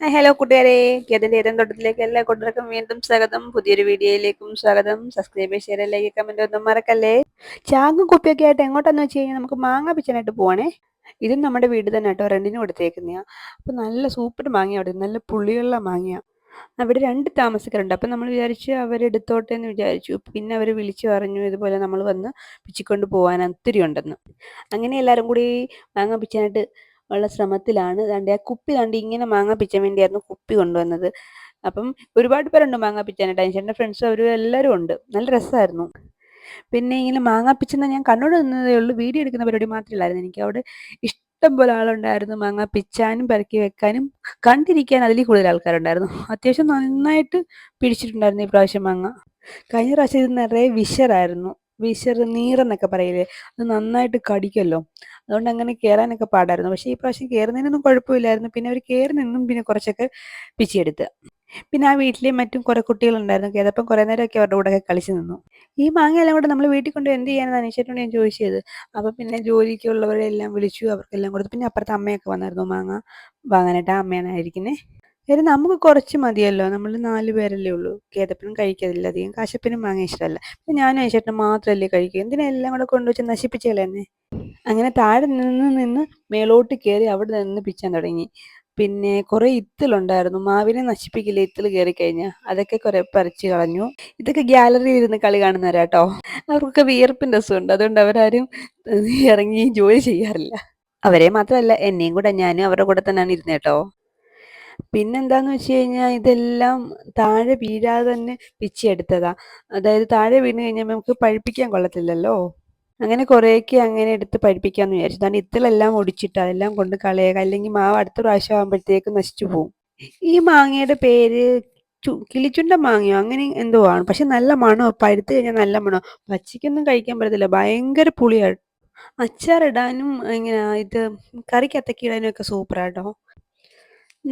Hello കൂട്ടുകാരെ. കേതിന്റെ ഏതൻ തൊട്ടത്തിലേക്ക് എല്ലാ കൂട്ടുകാർക്കും വീണ്ടും സ്വാഗതം. പുതിയൊരു വീഡിയോയിലേക്കും സ്വാഗതം. സബ്സ്ക്രൈബ് ഷെയർ ലൈക്ക് ഒന്നും മറക്കല്ലേ? ചാങ്ങും കുപ്പിയൊക്കെ ആയിട്ട് എങ്ങോട്ടാന്ന് വെച്ച് കഴിഞ്ഞാൽ നമുക്ക് മാങ്ങ പിച്ചനായിട്ട് പോവാണേ. ഇതും നമ്മുടെ വീട് തന്നെ കേട്ടോ. റെന്റിന് കൊടുത്തേക്കുന്നതാ അപ്പൊ നല്ല സൂപ്പർ മാങ്ങ അവിടെ. നല്ല പുളിയുള്ള മാങ്ങയാ. അവിടെ രണ്ട് താമസക്കാരുണ്ട്. അപ്പം നമ്മൾ വിചാരിച്ചു അവരെടുത്തോട്ടെ എന്ന് വിചാരിച്ചു. പിന്നെ അവർ വിളിച്ചു പറഞ്ഞു ഇതുപോലെ നമ്മൾ വന്ന് പിച്ചിക്കൊണ്ട് പോകാൻ ഒത്തിരി ഉണ്ടെന്ന്. അങ്ങനെ എല്ലാവരും കൂടി മാങ്ങ പിച്ചാനായിട്ട് ഉള്ള ശ്രമത്തിലാണ്. ദാണ്ട് ആ കുപ്പി കണ്ട് ഇങ്ങനെ മാങ്ങ പിച്ചാൻ വേണ്ടിയായിരുന്നു കുപ്പി കൊണ്ടുവന്നത്. അപ്പം ഒരുപാട് പേരുണ്ട് മാങ്ങ പിച്ചാനായിട്ട്. എന്റെ ഫ്രണ്ട്സ് അവർ എല്ലാവരും ഉണ്ട്. നല്ല രസമായിരുന്നു. പിന്നെ ഇങ്ങനെ മാങ്ങ പിച്ചെന്ന് ഞാൻ കണ്ണോട് നിന്നതേ ഉള്ളൂ. വീഡിയോ എടുക്കുന്ന പരിപാടി മാത്രമല്ലായിരുന്നു. എനിക്ക് അവിടെ ഇഷ്ടം പോലെ ആളുണ്ടായിരുന്നു മാങ്ങ പിച്ചാനും പെറുക്കി വെക്കാനും. കണ്ടിരിക്കാൻ അതിൽ കൂടുതൽ ആൾക്കാരുണ്ടായിരുന്നു. അത്യാവശ്യം നന്നായിട്ട് പിടിച്ചിട്ടുണ്ടായിരുന്നു ഈ പ്രാവശ്യം മാങ്ങ. കഴിഞ്ഞ പ്രാവശ്യം ഇത് നിറയെ വിഷറായിരുന്നു. വിഷർ നീറെന്നൊക്കെ പറയില്ലേ? അത് നന്നായിട്ട് കടിക്കല്ലോ. അതുകൊണ്ട് അങ്ങനെ കയറാനൊക്കെ പാടായിരുന്നു. പക്ഷേ ഈ പ്രാവശ്യം കയറുന്നതിനൊന്നും കുഴപ്പമില്ലായിരുന്നു. പിന്നെ അവർ കയറി നിന്നും പിന്നെ കുറച്ചൊക്കെ പിച്ചിയെടുത്ത്. പിന്നെ ആ വീട്ടിലെ മറ്റും കുറെ കുട്ടികളുണ്ടായിരുന്നു. കേതപ്പം കുറെ നേരമൊക്കെ അവരുടെ കൂടെ കളിച്ചു നിന്നു. ഈ മാങ്ങ എല്ലാം കൂടെ നമ്മൾ വീട്ടിൽ കൊണ്ട് എന്ത് ചെയ്യാനാണ് അനീഷേട്ടനോട് ഞാൻ ചോദിച്ചത്. അപ്പം പിന്നെ ജോലിക്കുള്ളവരെ എല്ലാം വിളിച്ചു. അവർക്കെല്ലാം കൊടുത്തു. പിന്നെ അപ്പുറത്തെ അമ്മയൊക്കെ വന്നായിരുന്നു മാങ്ങ വാങ്ങാനായിട്ട്. ആ അമ്മയാണ് ആയിരിക്കുന്നത് കാര്യം നമുക്ക് കുറച്ച് മതിയല്ലോ. നമ്മൾ നാല് പേരല്ലേ ഉള്ളൂ. കേതപ്പനും കഴിക്കത്തില്ല അധികം കാശപ്പനും മാങ്ങ ഇഷ്ടമല്ല. ഞാനും ഐശ്വരനും മാത്രമല്ലേ കഴിക്കുക എന്തിനാ എല്ലാം കൂടെ കൊണ്ടുവച്ച് നശിപ്പിച്ചല്ലേ അങ്ങനെ താഴെ നിന്ന് നിന്ന് മേലോട്ട് കയറി അവിടെ നിന്ന് പിച്ചാൻ തുടങ്ങി. പിന്നെ കുറെ ഇത്തിലുണ്ടായിരുന്നു. മാവിനെ നശിപ്പിക്കില്ല. ഇത്തിൽ കയറി കഴിഞ്ഞാൽ അതൊക്കെ കുറെ പറിച്ചു കളഞ്ഞു. ഇതൊക്കെ ഗ്യാലറിയിൽ ഇരുന്ന് കളി കാണുന്നവരാട്ടോ അവർക്കൊക്കെ വിയർപ്പിന്റെ അസുഖമുണ്ട് അതുകൊണ്ട് അവരാരും ഇറങ്ങി ജോലി ചെയ്യാറില്ല. അവരെ മാത്രമല്ല എന്നെയും കൂടെ ഞാനും അവരുടെ കൂടെ തന്നെയാണ് ഇരുന്നത് കേട്ടോ പിന്നെന്താന്ന് വെച്ച് കഴിഞ്ഞാൽ ഇതെല്ലാം താഴെ വീഴാതെ തന്നെ പിച്ചിയെടുത്തതാ. അതായത് താഴെ വീണ് കഴിഞ്ഞാൽ നമുക്ക് പഴിപ്പിക്കാൻ കൊള്ളത്തില്ലല്ലോ. അങ്ങനെ കുറേയൊക്കെ അങ്ങനെ എടുത്ത് പഠിപ്പിക്കാമെന്ന് വിചാരിച്ചു. കാരണം ഇത്തിലെല്ലാം ഒടിച്ചിട്ട് അതെല്ലാം കൊണ്ട് കളയുക. അല്ലെങ്കിൽ മാവ് അടുത്ത പ്രാവശ്യം ആകുമ്പോഴത്തേക്ക് നശിച്ചു പോകും ഈ മാങ്ങയുടെ പേര് കിളിച്ചുണ്ട മാങ്ങയോ? അങ്ങനെ എന്തോ ആണ്. പക്ഷെ നല്ല മണോ? പഴുത്ത് കഴിഞ്ഞാൽ നല്ല മണോ? പച്ചയ്ക്കൊന്നും കഴിക്കാൻ പറ്റത്തില്ല. ഭയങ്കര പുളിയാണ് അച്ചാറിടാനും ഇങ്ങനെ ഇത് കറിക്കത്തക്കിടാനും ഒക്കെ സൂപ്പറാട്ടോ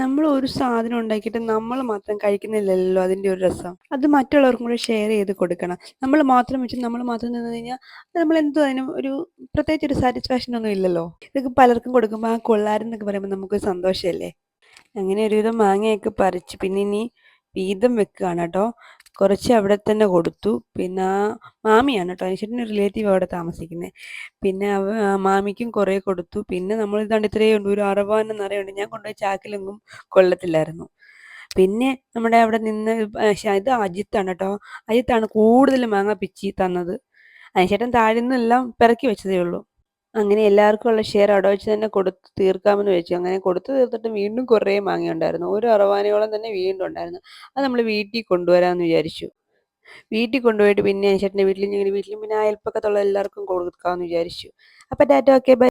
നമ്മൾ ഒരു സാധനം ഉണ്ടാക്കിയിട്ട് നമ്മൾ മാത്രം കഴിക്കുന്നില്ലല്ലോ അതിന്റെ ഒരു രസം. അത് മറ്റുള്ളവർക്കും കൂടെ ഷെയർ ചെയ്ത് കൊടുക്കണം. നമ്മൾ മാത്രം വെച്ച് നമ്മൾ മാത്രം നിന്ന് കഴിഞ്ഞാൽ നമ്മൾ എന്തോ അതിനും ഒരു പ്രത്യേകിച്ച് ഒരു സാറ്റിസ്ഫാക്ഷൻ ഒന്നും ഇല്ലല്ലോ. ഇതൊക്കെ പലർക്കും കൊടുക്കുമ്പോൾ ആ കൊള്ളാരെന്നൊക്കെ പറയുമ്പോൾ നമുക്ക് സന്തോഷമല്ലേ അങ്ങനെ ഒരുവിധം മാങ്ങയൊക്കെ പറിച്ച് പിന്നെ ഇനി വീതം വെക്കുകയാണ് കേട്ടോ. കുറച്ച് അവിടെ തന്നെ കൊടുത്തു. പിന്നെ മാമിയാണ് കേട്ടോ അനുശേഷന്റെ റിലേറ്റീവ് അവിടെ താമസിക്കുന്നത് പിന്നെ മാമിക്കും കുറേ കൊടുത്തു. പിന്നെ നമ്മൾ ഇതാണ്ട് ഇത്രയും ഉണ്ട് ഒരു അറുപതിനും നിറയുണ്ട് ഞാൻ കൊണ്ടുപോയി ചാക്കിലെങ്കും കൊള്ളത്തില്ലായിരുന്നു. പിന്നെ നമ്മുടെ അവിടെ നിന്ന് ഇത് അജിത്താണ് കേട്ടോ അജിത്താണ് കൂടുതൽ മാങ്ങ പിച്ചി തന്നത്. അതിനുശേഷം താഴെ നിന്നെല്ലാം പിറക്കി വെച്ചതേ ഉള്ളൂ. അങ്ങനെ എല്ലാവർക്കും ഉള്ള ഷെയർ അവിടെ വെച്ച് തന്നെ കൊടുത്ത് തീർക്കാമെന്ന് വെച്ചു അങ്ങനെ കൊടുത്ത് തീർത്തിട്ട് വീണ്ടും കുറേ മാങ്ങയുണ്ടായിരുന്നു ഒരു അറവാനയോളം തന്നെ വീണ്ടും ഉണ്ടായിരുന്നു. അത് നമ്മൾ വീട്ടിൽ കൊണ്ടുവരാമെന്ന് വിചാരിച്ചു. വീട്ടിൽ കൊണ്ടുപോയിട്ട് പിന്നെ ചേട്ടന്റെ വീട്ടിലും ഞങ്ങളുടെ വീട്ടിലും പിന്നെ അയൽപ്പക്കത്തുള്ള എല്ലാവർക്കും കൊടുക്കാമെന്ന് വിചാരിച്ചു. അപ്പം ഡാറ്റ ഓക്കെ ബൈ